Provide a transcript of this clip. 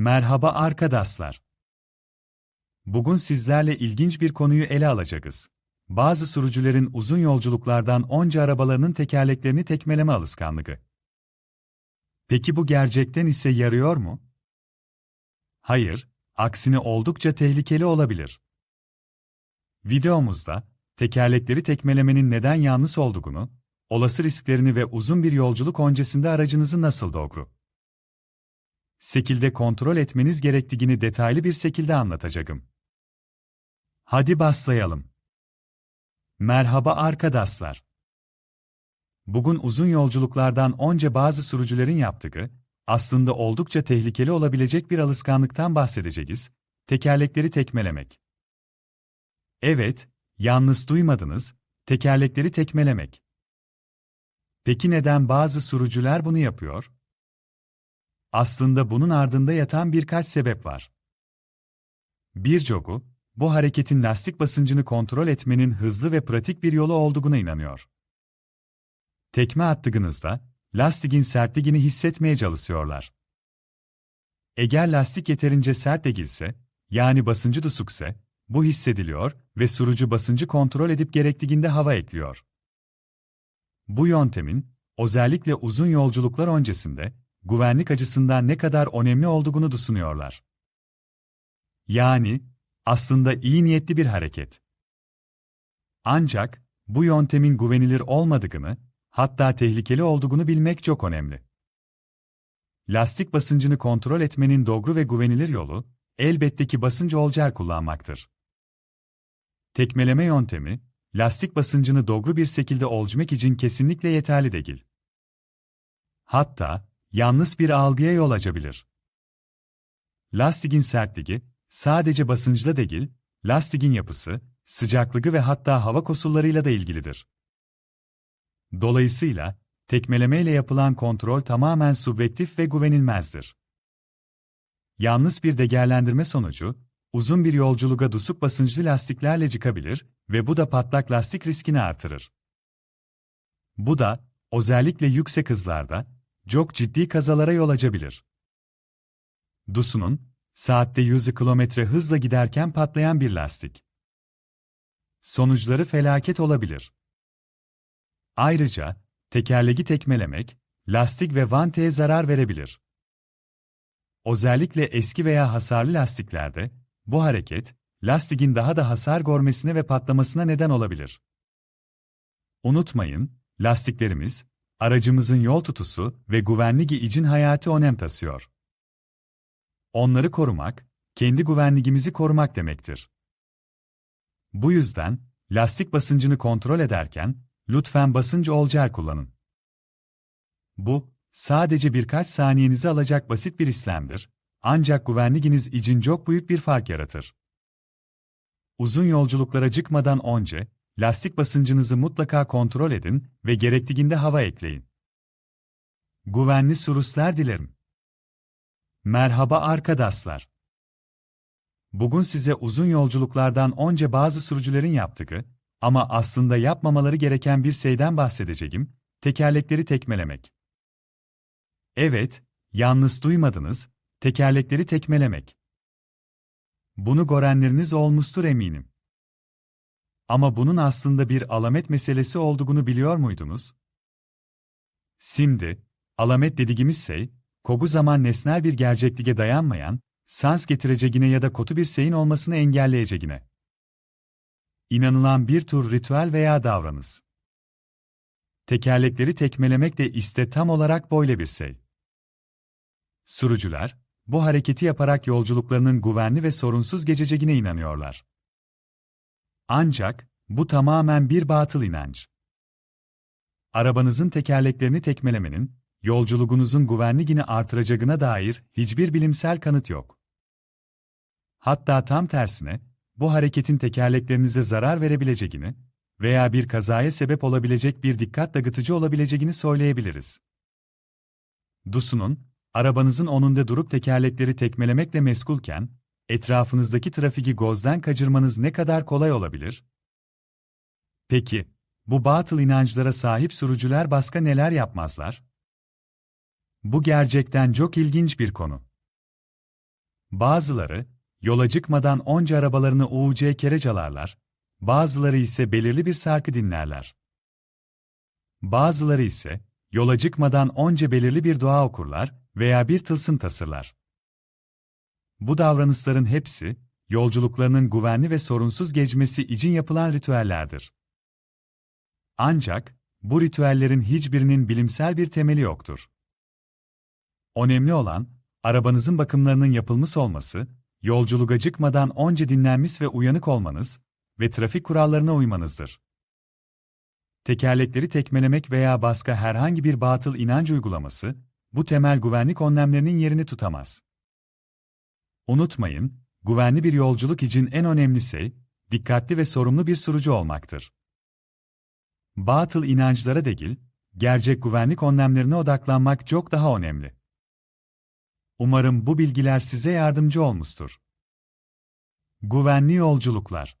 Merhaba arkadaşlar. Bugün sizlerle ilginç bir konuyu ele alacağız. Bazı sürücülerin uzun yolculuklardan onca arabalarının tekerleklerini tekmeleme alışkanlığı. Peki bu gerçekten ise yarıyor mu? Hayır, aksine oldukça tehlikeli olabilir. Videomuzda, tekerlekleri tekmelemenin neden yanlış olduğunu, olası risklerini ve uzun bir yolculuk öncesinde aracınızı nasıl doğru şekilde kontrol etmeniz gerektiğini detaylı bir şekilde anlatacağım. Hadi başlayalım. Merhaba arkadaşlar. Bugün uzun yolculuklardan önce bazı sürücülerin yaptığı, aslında oldukça tehlikeli olabilecek bir alışkanlıktan bahsedeceğiz, tekerlekleri tekmelemek. Evet, yalnız duymadınız, tekerlekleri tekmelemek. Peki neden bazı sürücüler bunu yapıyor? Aslında bunun ardında yatan birkaç sebep var. Bir jogu, bu hareketin lastik basıncını kontrol etmenin hızlı ve pratik bir yolu olduğuna inanıyor. Tekme attığınızda, lastiğin sertliğini hissetmeye çalışıyorlar. Eğer lastik yeterince sert değilse, yani basıncı düşükse, bu hissediliyor ve sürücü basıncı kontrol edip gerektiğinde hava ekliyor. Bu yöntemin, özellikle uzun yolculuklar öncesinde, güvenlik açısından ne kadar önemli olduğunu düşünüyorlar. Yani, aslında iyi niyetli bir hareket. Ancak, bu yöntemin güvenilir olmadığını, hatta tehlikeli olduğunu bilmek çok önemli. Lastik basıncını kontrol etmenin doğru ve güvenilir yolu, elbette ki basınç olcar kullanmaktır. Tekmeleme yöntemi, lastik basıncını doğru bir şekilde ölçmek için kesinlikle yeterli değil. Hatta, yanlış bir algıya yol açabilir. Lastiğin sertliği, sadece basınçla değil, lastiğin yapısı, sıcaklığı ve hatta hava koşullarıyla da ilgilidir. Dolayısıyla, tekmelemeyle yapılan kontrol tamamen subjektif ve güvenilmezdir. Yanlış bir değerlendirme sonucu, uzun bir yolculuğa dusuk basınçlı lastiklerle çıkabilir ve bu da patlak lastik riskini artırır. Bu da, özellikle yüksek hızlarda, çok ciddi kazalara yol açabilir. Dusunun, saatte 100 km hızla giderken patlayan bir lastik. Sonuçları felaket olabilir. Ayrıca, tekerleği tekmelemek, lastik ve vanteye zarar verebilir. Özellikle eski veya hasarlı lastiklerde, bu hareket, lastiğin daha da hasar görmesine ve patlamasına neden olabilir. Unutmayın, lastiklerimiz, aracımızın yol tutusu ve güvenliği için hayati önem taşıyor. Onları korumak, kendi güvenliğimizi korumak demektir. Bu yüzden, lastik basıncını kontrol ederken, lütfen basınç olcar kullanın. Bu, sadece birkaç saniyenizi alacak basit bir işlemdir, ancak güvenliğiniz için çok büyük bir fark yaratır. Uzun yolculuklara çıkmadan önce, lastik basıncınızı mutlaka kontrol edin ve gerektiğinde hava ekleyin. Güvenli sürüşler dilerim. Merhaba arkadaşlar. Bugün size uzun yolculuklardan önce bazı sürücülerin yaptığı ama aslında yapmamaları gereken bir şeyden bahsedeceğim, tekerlekleri tekmelemek. Evet, yalnız duymadınız, tekerlekleri tekmelemek. Bunu görenleriniz olmuştur eminim. Ama bunun aslında bir alamet meselesi olduğunu biliyor muydunuz? Şimdi, alamet dediğimiz şey, kogu zaman nesnel bir gerçekliğe dayanmayan, sans getireceğine ya da kötü bir şeyin olmasını engelleyeceğine. İnanılan bir tür ritüel veya davranış. Tekerlekleri tekmelemek de iste tam olarak böyle bir şey. Sürücüler, bu hareketi yaparak yolculuklarının güvenli ve sorunsuz geçeceğine inanıyorlar. Ancak, bu tamamen bir batıl inanç. Arabanızın tekerleklerini tekmelemenin, yolculuğunuzun güvenliğini artıracağına dair hiçbir bilimsel kanıt yok. Hatta tam tersine, bu hareketin tekerleklerinize zarar verebileceğini veya bir kazaya sebep olabilecek bir dikkat dağıtıcı olabileceğini söyleyebiliriz. Dusunun, arabanızın onunda durup tekerlekleri tekmelemekle meskulken, etrafınızdaki trafiki gözden kaçırmanız ne kadar kolay olabilir? Peki, bu batıl inançlara sahip sürücüler başka neler yapmazlar? Bu gerçekten çok ilginç bir konu. Bazıları, yola çıkmadan onca arabalarını UC kere çalarlar, bazıları ise belirli bir şarkı dinlerler. Bazıları ise, yola çıkmadan onca belirli bir dua okurlar veya bir tılsım tasırlar. Bu davranışların hepsi, yolculuklarının güvenli ve sorunsuz geçmesi için yapılan ritüellerdir. Ancak, bu ritüellerin hiçbirinin bilimsel bir temeli yoktur. Önemli olan, arabanızın bakımlarının yapılmış olması, yolculuğa çıkmadan önce dinlenmiş ve uyanık olmanız ve trafik kurallarına uymanızdır. Tekerlekleri tekmelemek veya başka herhangi bir batıl inanç uygulaması, bu temel güvenlik önlemlerinin yerini tutamaz. Unutmayın, güvenli bir yolculuk için en önemli şey, dikkatli ve sorumlu bir sürücü olmaktır. Batıl inançlara değil, gerçek güvenlik önlemlerine odaklanmak çok daha önemli. Umarım bu bilgiler size yardımcı olmuştur. Güvenli yolculuklar